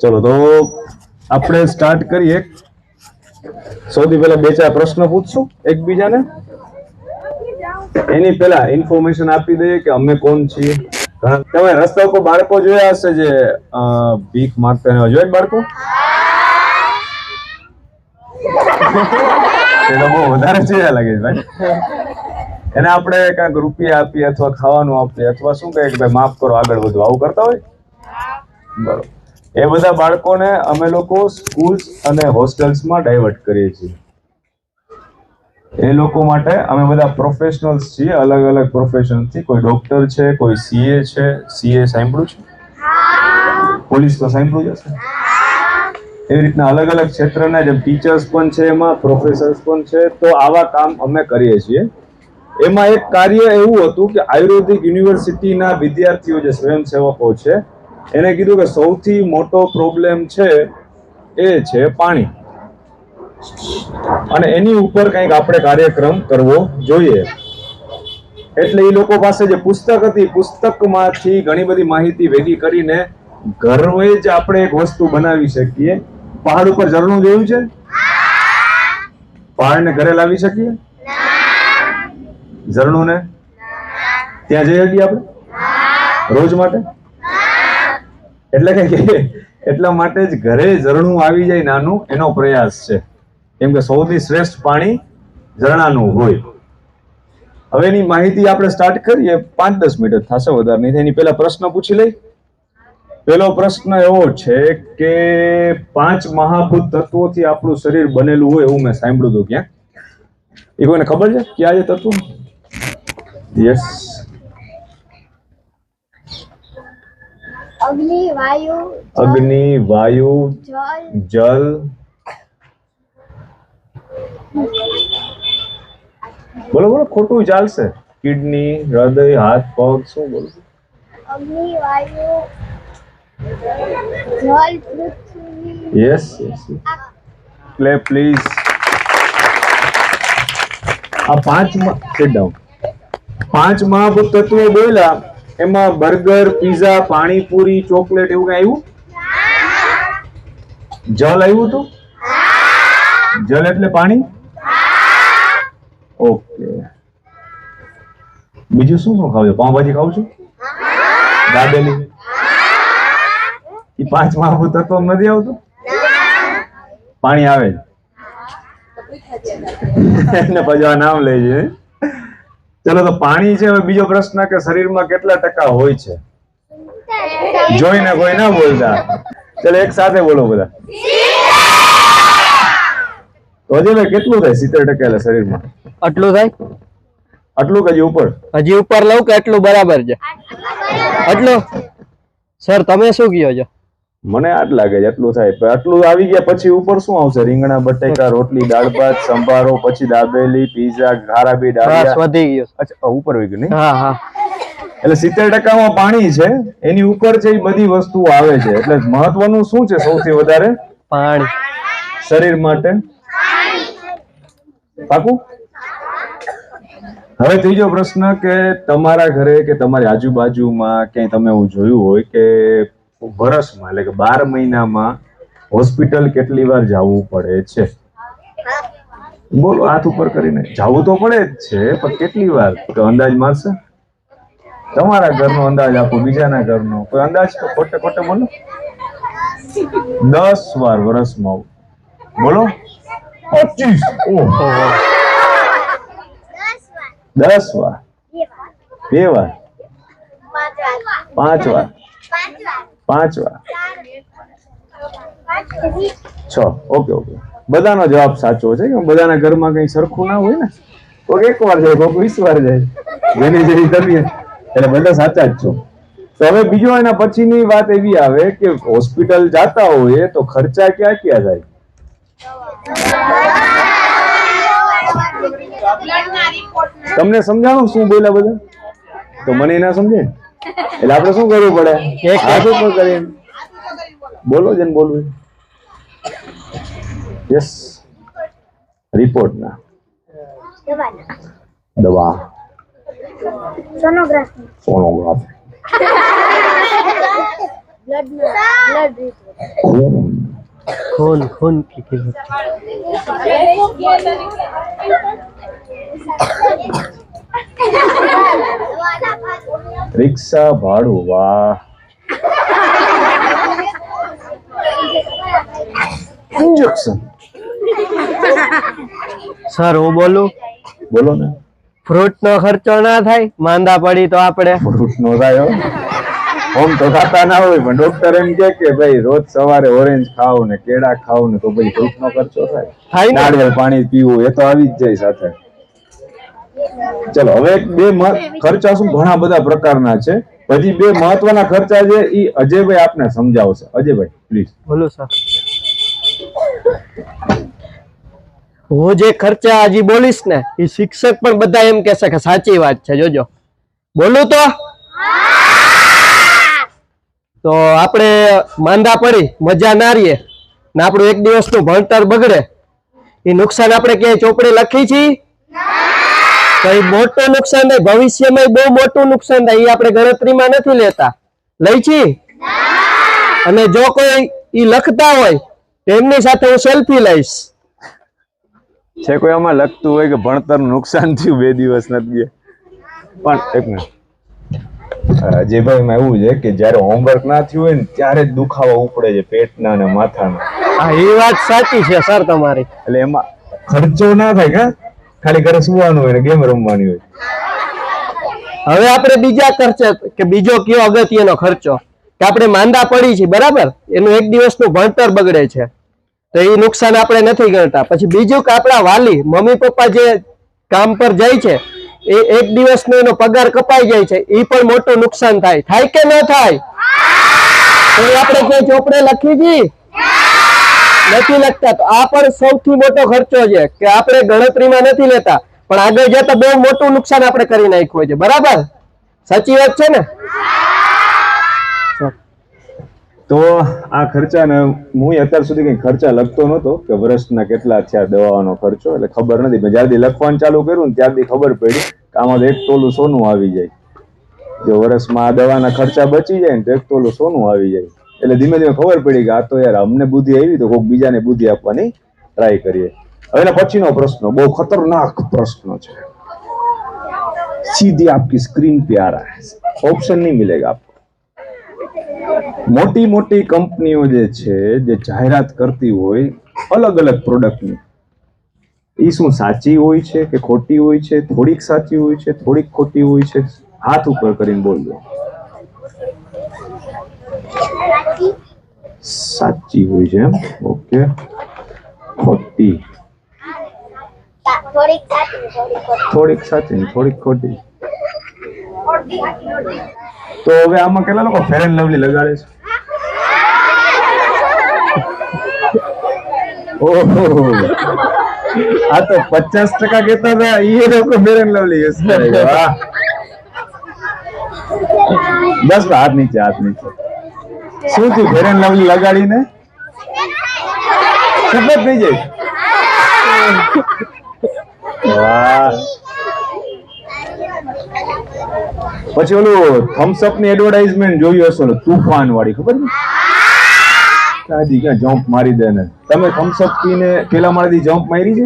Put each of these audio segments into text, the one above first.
ચલો, તો આપણે સ્ટાર્ટ કરીએ. સૌથી પહેલા બે ચાર પ્રશ્ન પૂછશું એકબીજાને. એની પહેલા ઇન્ફોર્મેશન આપી દઈએ કે અમે કોણ છીએ. તમે રસ્તા ઉપર બાળકો જોયા હશે જે ભીખ માંગતા જોયા બાળકો? બહુ વધારે જોયા લાગે ભાઈ. એને આપણે કાંઈક રૂપિયા આપીએ અથવા ખાવાનું આપીએ અથવા શું કહે કે ભાઈ માફ કરો, આગળ વધુ. આવું કરતા હોય? બરોબર. એ બધા બાળકોને અમે લોકો સ્કૂલ્સ અને હોસ્ટેલ્સમાં ડાયવર્ટ કરીએ છીએ. એ લોકો માટે અમે બધા પ્રોફેશનલ્સ છીએ, અલગ અલગ પ્રોફેશનથી કોઈ ડોક્ટર છે, કોઈ સીએ છે. સીએ સાંભળ્યું છે? પોલીસ તો સાંભળ્યું જ એવી રીતના અલગ અલગ ક્ષેત્રના, જેમ ટીચર્સ પણ છે એમાં પ્રોફેસર્સ પણ છે, તો આવા કામ અમે કરીએ છીએ. એમાં એક કાર્ય એવું હતું કે આયુર્વેદિક યુનિવર્સિટીના વિદ્યાર્થીઓ જે સ્વયંસેવકો છે એને કીધું કે સૌથી મોટો પ્રોબ્લેમ છે એ છે પાણી. અને એની ઉપર કંઈક આપણે કાર્યક્રમ કરવો જોઈએ. એટલે એ લોકો પાસે જે પુસ્તક હતી, પુસ્તકમાંથી ઘણી બધી માહિતી ભેગી કરીને ઘરે જ આપણે એક વસ્તુ બનાવી શકીએ. પહાડ ઉપર ઝરણું જોયું છે? પહાડને ઘરે લાવી શકીએ? ઝરણું ને ત્યાં જઈ શકીએ આપણે? રોજ માટે? એટલે કે એટલા માટે જ ઘરે ઝરણું આવી જાય નાનું, એનો પ્રયાસ છે. કેમ કે સૌથી શ્રેષ્ઠ પાણી ઝરણાનું હોય. હવે એની માહિતી આપણે સ્ટાર્ટ કરીએ, પાંચ દસ મિનિટ થશે વધારે નહીં. થાય. એની પહેલા પ્રશ્ન પૂછી લઈ. પેલો પ્રશ્ન એવો છે કે પાંચ મહાભૂત તત્વોથી આપણું શરીર બનેલું હોય એવું મેં સાંભળ્યું હતું ક્યાંક. એ કોઈને ખબર છે? ક્યાં છે તત્વો? યસ અગ્નિ વાયુ જળ, અગ્નિ વાયુ જલ જલ બોલો બોલો ખોટું ચાલશે કિડની હૃદય હાથ પગ શું બોલો અગ્નિ વાયુ જલ પૃથ્વી યસ યસ ક્લે પ્લીઝ આ પાંચ સિટ ડાઉન પાંચ મહાભૂત તત્વો બોલ્યા એમાં બર્ગર પીઝા પાણીપુરી ચોકલેટ એવું કઈ આવ્યું? જલ આવ્યું હતું? જલ એટલે પાણી? ઓકે. બીજું શું શું ખાવ છો? પાઉંભાજી ખાવ છું? દાબેલી. એ પાંચ મહાભૂત તત્વ નથી આવતું? પાણી આવે. ને પજવા પછી નામ લેજે. છે ચલો તો પાણી છે હવે બીજો પ્રશ્ન કે શરીરમાં કેટલા ટકા હોય છે? જોઈને કોઈ ના બોલતા. ચલો એક સાથે બોલો બધા. તો હજી ભાઈ કેટલું થાય સિત્તેર ટકા એટલે શરીરમાં? આટલું થાય? આટલું કે હજી ઉપર? હજી ઉપર લઉં કે આટલું બરાબર છે? આટલું? સર તમે શું કહો છો? મને આજ લાગે છે આટલું થાય. આટલું આવી ગયા પછી ઉપર શું આવશે? રીંગણા બટેકા રોટલી દાળ ભાત સંભારો પછી દાબેલી પીઝા વધી ગયું. અચ્છા ઉપર વધી ગયું હા હા. એટલે સિત્તેર ટકામાં પાણી છે એની ઉપર છે એ બધી વસ્તુઓ આવે છે એટલે મહત્વનું શું છે સૌથી વધારે? પાણી. શરીર માટે. પાકું? હવે ત્રીજો પ્રશ્ન કે તમારા ઘરે કે તમારી આજુબાજુમાં ક્યાંય તમે એવું જોયું હોય કે વર્ષમાં, એટલે કે બાર મહિનામાં હોસ્પિટલ કેટલી વાર જવું પડે છે? બોલો, હાથ ઉપર કરીને. જવું તો પડે જ છે, પણ કેટલી વાર? તો અંદાજ મારશે તમારા ઘરનો અંદાજ આપો, બીજાના ઘરનો. કોઈ અંદાજ તો ખોટે ખોટે બોલો. દસ વાર વર્ષમાં. બોલો. પચીસ. દસ વાર. બે વાર. પાંચ વાર. પાંચ વાર પાંચ પાંચ વાર વાર પાંચ વીસ છ. Okay okay. બધાનો જવાબ સાચો છે કે બધાના ઘરમાં કઈ સરખું ના હોય ને? કોઈક એક વાર જાય કોઈક વીસ વાર જાય. જેની જેની તબિયત એટલે બધા સાચા જ છો. તો હવે બીજો એના પછીની વાત એવી આવે કે હોસ્પિટલ જાતા હોઈએ તો ખર્ચા ક્યાં ક્યાં જાય? તમને સમજાણું શું બોલ્યા બધા? તો મને ના સમજે? એટલે આપણે શું કરવું પડે એક હાથ ઉપર કરીને બોલો જેને બોલવું યસ રિપોર્ટ ના દવાના દવા sonography sonography blood blood report ખૂન ખૂન ખૂન की कीमत રિક્ષા ભાડું વાહ ઇન્જેક્શન સર હું બોલું? બોલો ને ફ્રૂટ નો ખર્ચો ના થાય? માંદા પડી તો આપણે. ફ્રૂટ નો થાય. ઓમ તો ખાતા ના હોય પણ ડોક્ટર એમ કે કે ભાઈ રોજ સવારે ઓરેન્જ ખાવ ને કેળા ખાવ ને તો ભાઈ ફ્રૂટ નો ખર્ચો થાય. થાય નાળિયેર પાણી પીવું એ તો આવી જ જાય સાથે. ચલો હવે બે ખર્ચા શું? ઘણા બધા પ્રકારના છે. પછી બે મહત્વના ખર્ચા છે એ અજયભાઈ આપને સમજાવશે. અજયભાઈ પ્લીઝ બોલો સર હું જે ખર્ચા હજી બોલીશ ને એ શિક્ષક પણ બધા એમ કહેશે કે સાચી વાત છે. જોજો. બોલું તો. તો આપણે માંદા પડી મજા ના રહીએ ને આપણું એક દિવસનું ભણતર બગડે. એ નુકસાન આપણે ક્યાંય ચોપડે લખી છીએ? તો એ મોટું નુકસાન થાય. ભવિષ્યમાં બહુ મોટું નુકસાન થાય. એ આપણે ગણતરીમાં નથી લેતા. લઈ છી? અને જો કોઈ ઈ લખતા હોય તો એમની સાથે હું સેલ્ફી લઈશ. છે કોઈ આમાં લખતું હોય કે ભણતર નુકસાન થયું બે દિવસ નથી પણ એક મિનિટ. અજયભાઈમાં એવું છે કે જ્યારે હોમવર્ક ના થયું હોય ને ત્યારે જ દુખાવા ઉપડે છે પેટના અને માથાના. હા એ વાત સાચી છે સર તમારી. એટલે એમાં ખર્ચો ના થાય કા? ખાલી ઘરે સુવાનું હોય ને ગેમ રમવાની હોય. હવે આપણે બીજા ખર્ચે કે બીજો કયો અગત્યનો ખર્ચો? કે આપણે માંદા પડી છીએ બરાબર? એનું એક દિવસનું ભણતર બગડે છે. તો એ નુકસાન આપણે નથી ગણતા. પછી બીજું કે આપણા વાલી, મમ્મી પપ્પા જે કામ પર જાય છે, એ એક દિવસનો એનો પગાર કપાઈ જાય છે એ પણ મોટું નુકસાન થાય. થાય કે ન થાય? આપણે કોઈ ચોપડે લખી જી નથી લખતા. તો આ પણ સૌથી મોટો ખર્ચો છે કે આપણે ગણતરીમાં નથી લેતા. પણ આગળ જતા બહુ મોટું નુકસાન આપણે કરી નાખ્યું છે. બરાબર? સાચી વાત છે ને? તો આ ખર્ચાને હું અત્યાર સુધી કઈ ખર્ચા લખતો નહોતો કે વર્ષના કેટલા થયા દવાનો ખર્ચો, એટલે ખબર નથી. જ્યારથી લખવાનું ચાલુ કર્યું ને ત્યારથી ખબર પડી કે આમાં એક તોલું સોનું આવી જાય. જો વર્ષમાં આ દવાના ખર્ચા બચી જાય ને તો એક તોલું સોનું આવી જાય. એટલે ધીમે ધીમે ખબર પડી કે આ તો યાર અમને બુદ્ધિ આવી તો કોઈક બીજાને બુદ્ધિ આપવાની ટ્રાય કરીએ. હવે પછીનો પ્રશ્ન, બહુ ખતરનાક પ્રશ્ન છે. સીધી આપકી સ્ક્રીન પે આ રહા ઓપ્શન નહીં મિલેગા આપકો. મોટી મોટી કંપનીઓ જે છે, જે જાહેરાત કરતી હોય, અલગ અલગ પ્રોડક્ટની એ શું સાચી હોય છે કે ખોટી હોય છે? થોડીક સાચી હોય છે, થોડીક ખોટી હોય છે? હાથ ઉપર કરીને બોલજો. સાચી હોય છે એમ ઓકે ખોટી થોડીક સાચી થોડીક ખોટી. થોડીક સાચી ને થોડીક ખોટી તો હવે આમાં કેટલા લોકો ફેર એન્ડ લવલી લગાડે છે ઓહો આ તો પચાસ ટકા કેતા હતા એ લોકો ફેર એન્ડ લવલી યુઝ કરે છે વાહ બસ હાથ નીચે હાથ નીચે શું થયું? ફેર એન્ડ લવલી લગાડીને? સફેદ થઈ જાય. પછી ઓલું થમ્સઅપની એડવર્ટાઇઝમેન્ટ જોયું હશે ને તુફાન વાળી ખબર ને દાદી ક્યાં જમ્પ મારી દે ને. તમે થમ્સઅપ પીને પેલા મારાથી જમ્પ મારી છે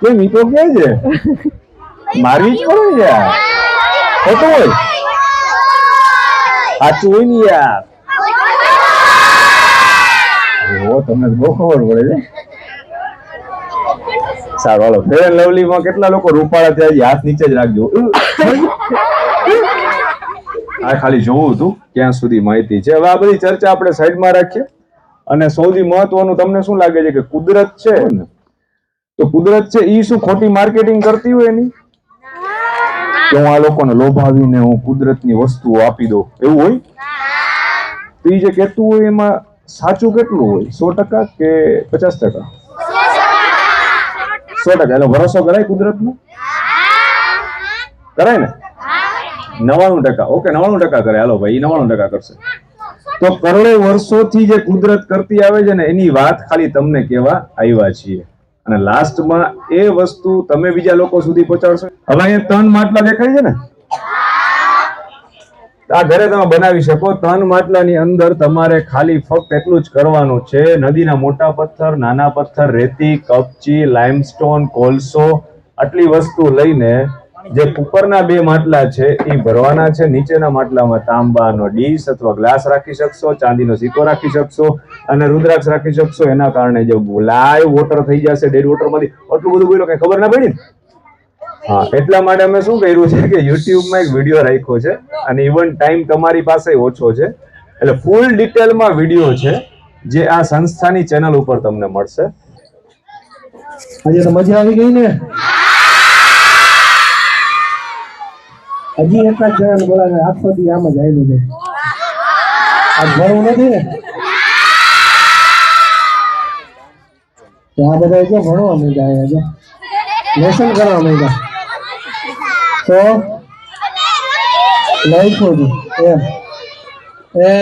કોઈ ઈ તો કે છે? મારવી જ પડે ને યાર. હોય. સાચું હોય ને યાર? ઓ તમને બહુ ખબર પડે છે. સારું, હાલો. ફેર એન્ડ લવલી માં કેટલા લોકો રૂપાળા થયા હાથ નીચે જ રાખજો. આ ખાલી જોવું હતું, ક્યાં સુધી માહિતી છે. હવે આ બધી ચર્ચા આપણે સાઈડમાં રાખીએ. અને સૌથી મહત્વનું, તમને શું લાગે છે કે કુદરત છે? તો કુદરત છે એ શું ખોટી માર્કેટિંગ કરતી હોય એની? કે હું આ લોકોને લોભાવીને હું કુદરતની વસ્તુઓ આપી દઉં. એવું હોય? તો એ જે કહેતું હોય એમાં સાચું કેટલું હોય? સો ટકા કે પચાસ ટકા? સો ટકા. એટલે ભરોસો કરાય કુદરતનો? કરાય ને? નવાણું ટકા. ઓકે નવાણું ટકા કરે. હાલો ભાઈ નવાણું ટકા કરશે. તો કરોડો વર્ષોથી જે કુદરત કરતી આવે છે ને, એની વાત ખાલી તમને કેવા આવ્યા છીએ. અને લાસ્ટમાં એ વસ્તુ તમે બીજા લોકો સુધી પહોંચાડશો. હવે અહીંયા ત્રણ માટલા દેખાય છે ને? આ ઘરે તમે બનાવી શકો. ત્રણ માટલાની અંદર તમારે ખાલી ફક્ત એટલું જ કરવાનું છે. નદીના મોટા પથ્થર, નાના પથ્થર, રેતી, કપચી લાઇમસ્ટોન કોલસો, આટલી વસ્તુ લઈને જે ઉપરના બે માટલા છે એ ભરવાના છે. નીચેના માટલામાં તાંબાનો ડીશ અથવા ગ્લાસ રાખી શકશો, ચાંદીનો સિક્કો રાખી શકશો અને રુદ્રાક્ષ રાખી શકશો. એના કારણે જે લાઈવ વોટર થઈ જશે ડેડ વોટરમાંથી આટલું બધું બોલો કઈ ખબર ના પડી હા, એટલા માટે અમે શું કર્યું છે કે યુટ્યુબમાં એક વીડિયો રાખ્યો છે અને ઇવન ટાઈમ તમારી પાસે ઓછો છે. એટલે ફૂલ ડિટેલમાં વીડિયો છે જે આ સંસ્થાની ચેનલ ઉપર તમને મળશે. આજે મજા આવી ગઈ ને? હજી એક જ જણાને બોલાવે આખો દી આમ જ આવેલું છે. આ ભણવું નથી ને? આ બધા જો ભણવા માંડ્યા અહીંયા જો? લેસન કરવા માંડ્યા. તો? લખ્યું છું એમ. એ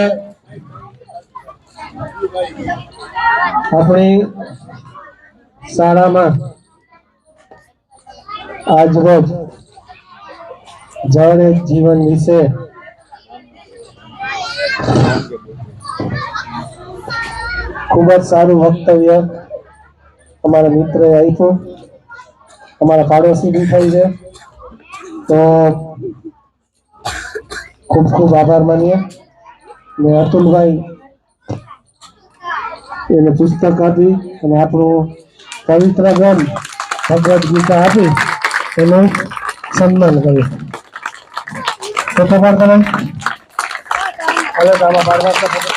આપણી શાળામાં આજ જળ જીવન વિશે ખૂબ જ સારું વક્તવ્ય અમારા મિત્રએ આપ્યું. અમારા પાડોશી બી થઈ છે. તો ખૂબ ખૂબ આભાર માનીએ. ને અતુલભાઈ એને પુસ્તક આપી અને આપણું પવિત્ર ગ્રંથ ભગવદ્ ગીતા આપી. એનું સન્માન કર્યું તો તમારે તમે હવે તો આમાં બાર વાર તો ખબર